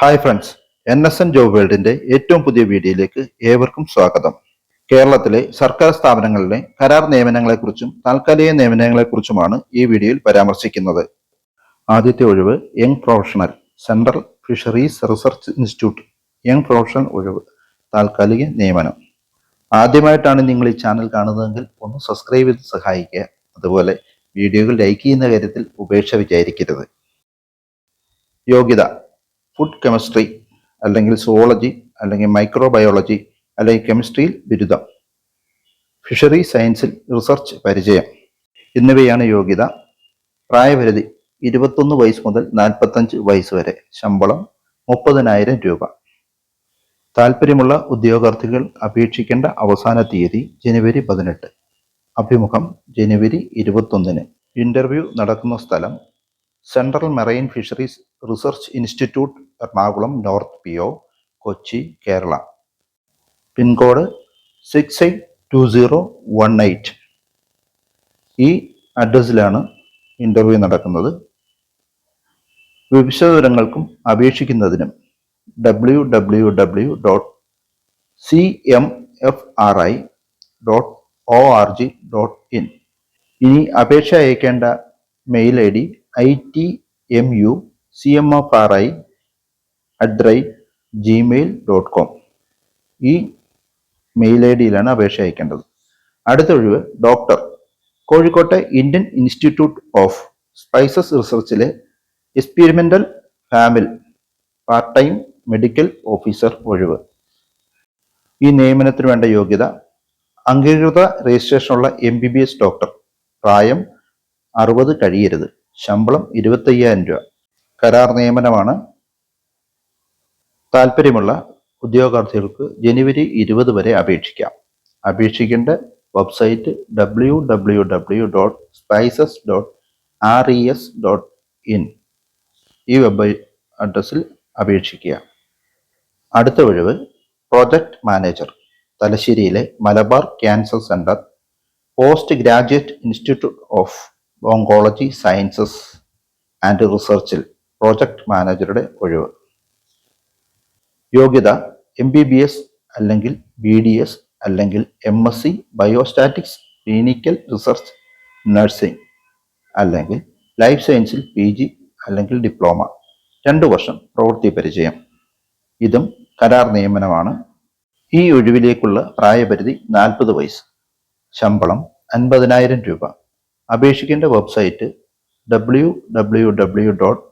Hi friends N S N job വേൾഡിന്റെ ഏറ്റവും പുതിയ വീഡിയോയിലേക്ക് ഏവർക്കും സ്വാഗതം. കേരളത്തിലെ സർക്കാർ സ്ഥാപനങ്ങളിലെ കരാർ നിയമനങ്ങളെക്കുറിച്ചും താൽക്കാലിക നിയമനങ്ങളെക്കുറിച്ചുമാണ് ഈ വീഡിയോയിൽ പരാമർശിക്കുന്നത്. ആദ്യത്തെ ഒഴിവ് young professional central fisheries research institute young professional ഒഴിവ് താൽക്കാലിക നിയമനം. ആദ്യമായിട്ടാണ് നിങ്ങൾ ഈ ചാനൽ കാണുന്നതെങ്കിൽ ഒന്ന് സബ്സ്ക്രൈബ് ചെയ്ത് സഹായിക്കുക. അതുപോലെ വീഡിയോകൾ ലൈക്ക് ചെയ്യുന്ന കാര്യത്തിൽ ഉപേക്ഷ വിചാരിക്കരുത്. യോഗ്യത ഫുഡ് കെമിസ്ട്രി അല്ലെങ്കിൽ സുവോളജി അല്ലെങ്കിൽ മൈക്രോബയോളജി അല്ലെങ്കിൽ കെമിസ്ട്രിയിൽ ബിരുദം. ഫിഷറി സയൻസിൽ റിസർച്ച് പരിചയം. എന്നിവയാണ് യോഗ്യത. പ്രായപരിധി ഇരുപത്തൊന്ന് വയസ്സ് മുതൽ നാൽപ്പത്തഞ്ച് വയസ്സ് വരെ. ശമ്പളം മുപ്പതിനായിരം രൂപ. താല്പര്യമുള്ള ഉദ്യോഗാർത്ഥികൾ അപേക്ഷിക്കേണ്ട അവസാന തീയതി ജനുവരി പതിനെട്ട്. അഭിമുഖം ജനുവരി ഇരുപത്തൊന്നിന്. ഇന്റർവ്യൂ നടക്കുന്ന സ്ഥലം central marine fisheries research institute Ernakulam north P O Kochi Kerala. Pin code six eight two zero one eight ഈ അഡ്രസ്സിലാണ് ഇന്റർവ്യൂ നടക്കുന്നത്. വിശദവിവരങ്ങൾക്കും അപേക്ഷിക്കുന്നതിനും W W W dot C M F R I dot O R G dot in ഇനി അപേക്ഷ അയക്കേണ്ട mail I D I T M U C M F R I at the Gmail dot com ഈ mail I ഡിയിലാണ് അപേക്ഷ അയക്കേണ്ടത്. അടുത്ത ഒഴിവ് doctor കോഴിക്കോട്ടെ ഇന്ത്യൻ ഇൻസ്റ്റിറ്റ്യൂട്ട് ഓഫ് സ്പൈസസ് റിസർച്ചിലെ എക്സ്പീരിമെന്റൽ ഫാമിൽ പാർട്ട് ടൈം മെഡിക്കൽ ഓഫീസർ ഒഴിവ്. ഈ നിയമനത്തിന് വേണ്ട യോഗ്യത അംഗീകൃത രജിസ്ട്രേഷനുള്ള M B B S doctor പ്രായം അറുപത് കഴിയരുത്. ശമ്പളം ഇരുപത്തയ്യായിരം രൂപ. കരാർ നിയമനമാണ് താല്പര്യമുള്ള ഉദ്യോഗാർത്ഥികൾക്ക് ജനുവരി ഇരുപത് വരെ അപേക്ഷിക്കാം. അപേക്ഷിക്കേണ്ട website W W W dot spices dot R E S dot in ഈ വെബ് അഡ്രസ്സിൽ അപേക്ഷിക്കുക. അടുത്ത ഒഴിവ് പ്രോജക്റ്റ് മാനേജർ തലശ്ശേരിയിലെ Malabar cancer centre post graduate institute of oncology sciences and റിസർച്ചിൽ project മാനേജറുടെ ഒഴിവ്. യോഗ്യത എം ബി ബി എസ് അല്ലെങ്കിൽ ബി ഡി എസ് അല്ലെങ്കിൽ M S C biostatistics clinical research nursing അല്ലെങ്കിൽ ലൈഫ് സയൻസിൽ പി ജി അല്ലെങ്കിൽ ഡിപ്ലോമ രണ്ട് വർഷം പ്രവൃത്തി പരിചയം. ഇതും കരാർ നിയമനമാണ്. ഈ ഒഴിവിലേക്കുള്ള പ്രായപരിധി നാൽപ്പത് വയസ്സ്. ശമ്പളം അൻപതിനായിരം രൂപ. അപേക്ഷിക്കേണ്ട website W W W dot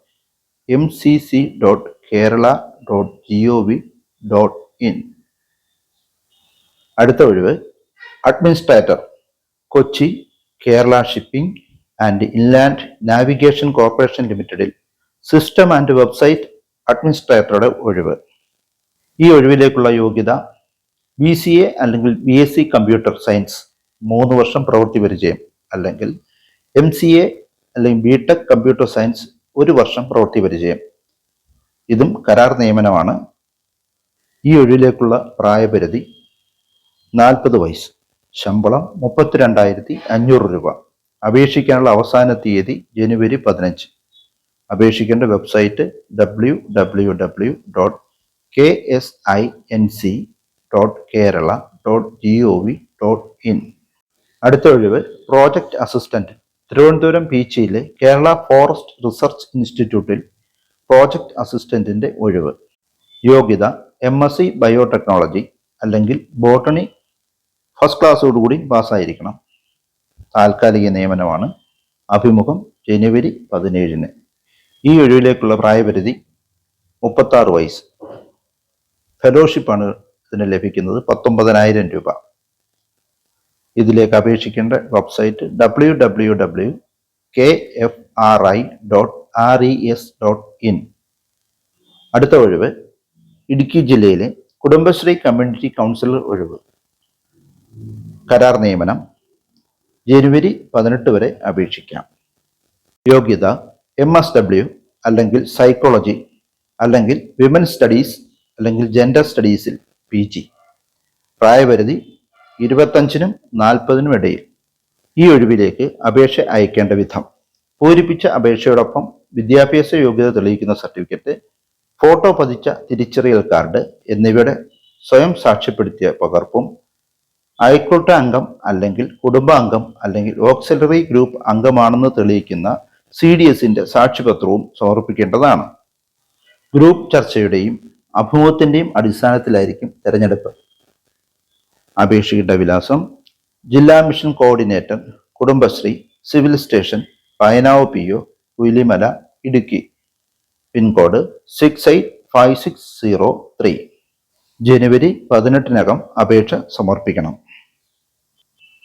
M C C dot Kerala dot G O V dot in അടുത്ത ഒഴിവ് administrator Kochi Kerala shipping and inland navigation corporation ലിമിറ്റഡിൽ സിസ്റ്റം ആൻഡ് വെബ്സൈറ്റ് അഡ്മിനിസ്ട്രേറ്ററുടെ ഒഴിവ്. ഈ ഒഴിവിലേക്കുള്ള യോഗ്യത ബി സി എ അല്ലെങ്കിൽ B S C computer science മൂന്ന് വർഷം പ്രവൃത്തി പരിചയം അല്ലെങ്കിൽ എം സി എ അല്ലെങ്കിൽ ബി ടെക് കമ്പ്യൂട്ടർ സയൻസ് ഒരു വർഷം പ്രവൃത്തി പരിചയം. ഇതും കരാർ നിയമനമാണ്. ഈ ഒഴിലേക്കുള്ള പ്രായപരിധി നാൽപ്പത് വയസ്സ്. ശമ്പളം മുപ്പത്തിരണ്ടായിരത്തി അഞ്ഞൂറ് രൂപ. അപേക്ഷിക്കാനുള്ള അവസാന തീയതി ജനുവരി പതിനഞ്ച്. അപേക്ഷിക്കേണ്ട website W W W dot K S I N C dot Kerala dot G O V dot in അടുത്ത ഒഴിവ് പ്രോജക്റ്റ് അസിസ്റ്റന്റ്. തിരുവനന്തപുരം പീച്ചിയിലെ കേരള ഫോറസ്റ്റ് റിസർച്ച് ഇൻസ്റ്റിറ്റ്യൂട്ടിൽ പ്രോജക്റ്റ് അസിസ്റ്റന്റിന്റെ ഒഴിവ്. യോഗ്യത എം എസ് സി ബയോടെക്നോളജി അല്ലെങ്കിൽ ബോട്ടണി ഫസ്റ്റ് ക്ലാസ്സോടുകൂടി പാസ്സായിരിക്കണം. താൽക്കാലിക നിയമനമാണ് അഭിമുഖം ജനുവരി പതിനേഴിന്. ഈ ഒഴിവിലേക്കുള്ള പ്രായപരിധി മുപ്പത്താറ് വയസ്സ്. ഫെലോഷിപ്പാണ് ഇതിന് ലഭിക്കുന്നത് പത്തൊമ്പതിനായിരം രൂപ. ഇതിലേക്ക് അപേക്ഷിക്കേണ്ട website W W W K F R I dot R E S dot in അടുത്ത ഒഴിവ് ഇടുക്കി ജില്ലയിലെ കുടുംബശ്രീ കമ്മ്യൂണിറ്റി കൗൺസിലർ ഒഴിവ്. കരാർ നിയമനം ജനുവരി പതിനെട്ട് വരെ അപേക്ഷിക്കാം. യോഗ്യത എം എസ് ഡബ്ല്യു അല്ലെങ്കിൽ സൈക്കോളജി അല്ലെങ്കിൽ വിമൻ സ്റ്റഡീസ് അല്ലെങ്കിൽ ജെൻഡർ സ്റ്റഡീസിൽ പി ജി പ്രായപരിധി ഇരുപത്തഞ്ചിനും നാൽപ്പതിനും ഇടയിൽ. ഈ ഒഴിവിലേക്ക് അപേക്ഷ അയക്കേണ്ട വിധം. പൂരിപ്പിച്ച അപേക്ഷയോടൊപ്പം വിദ്യാഭ്യാസ യോഗ്യത തെളിയിക്കുന്ന സർട്ടിഫിക്കറ്റ് ഫോട്ടോ പതിച്ച തിരിച്ചറിയൽ കാർഡ് എന്നിവയുടെ സ്വയം സാക്ഷ്യപ്പെടുത്തിയ പകർപ്പും അയൽക്കൂട്ട അംഗം അല്ലെങ്കിൽ കുടുംബാംഗം അല്ലെങ്കിൽ ഓക്സിലറി ഗ്രൂപ്പ് അംഗമാണെന്ന് തെളിയിക്കുന്ന സി ഡി എസിന്റെ സാക്ഷ്യപത്രവും സമർപ്പിക്കേണ്ടതാണ്. ഗ്രൂപ്പ് ചർച്ചയുടെയും അഭിമുഖത്തിന്റെയും അടിസ്ഥാനത്തിലായിരിക്കും തെരഞ്ഞെടുപ്പ്. അപേക്ഷയുടെ വിലാസം ജില്ലാ mission coordinator Kudumbashree civil station Painavu P O Pulimala Idukki. Pin code six eight five six zero three ജനുവരി പതിനെട്ടിനകം അപേക്ഷ സമർപ്പിക്കണം.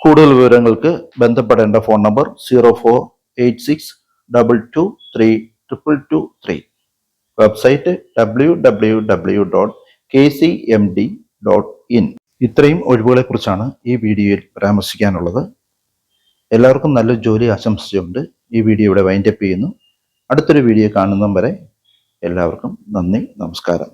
കൂടുതൽ വിവരങ്ങൾക്ക് ബന്ധപ്പെടേണ്ട phone number zero four eight six double two three triple two three website W W W dot K C M D dot in ഇത്രയും ഒഴിവുകളെ കുറിച്ചാണ് ഈ വീഡിയോയിൽ പരാമർശിക്കാനുള്ളത്. എല്ലാവർക്കും നല്ല ജോലി ആശംസിച്ചുകൊണ്ട് ഈ വീഡിയോ ഇവിടെ വൈൻഡപ്പ് ചെയ്യുന്നു. അടുത്തൊരു വീഡിയോ കാണുന്നതും വരെ എല്ലാവർക്കും നന്ദി നമസ്കാരം.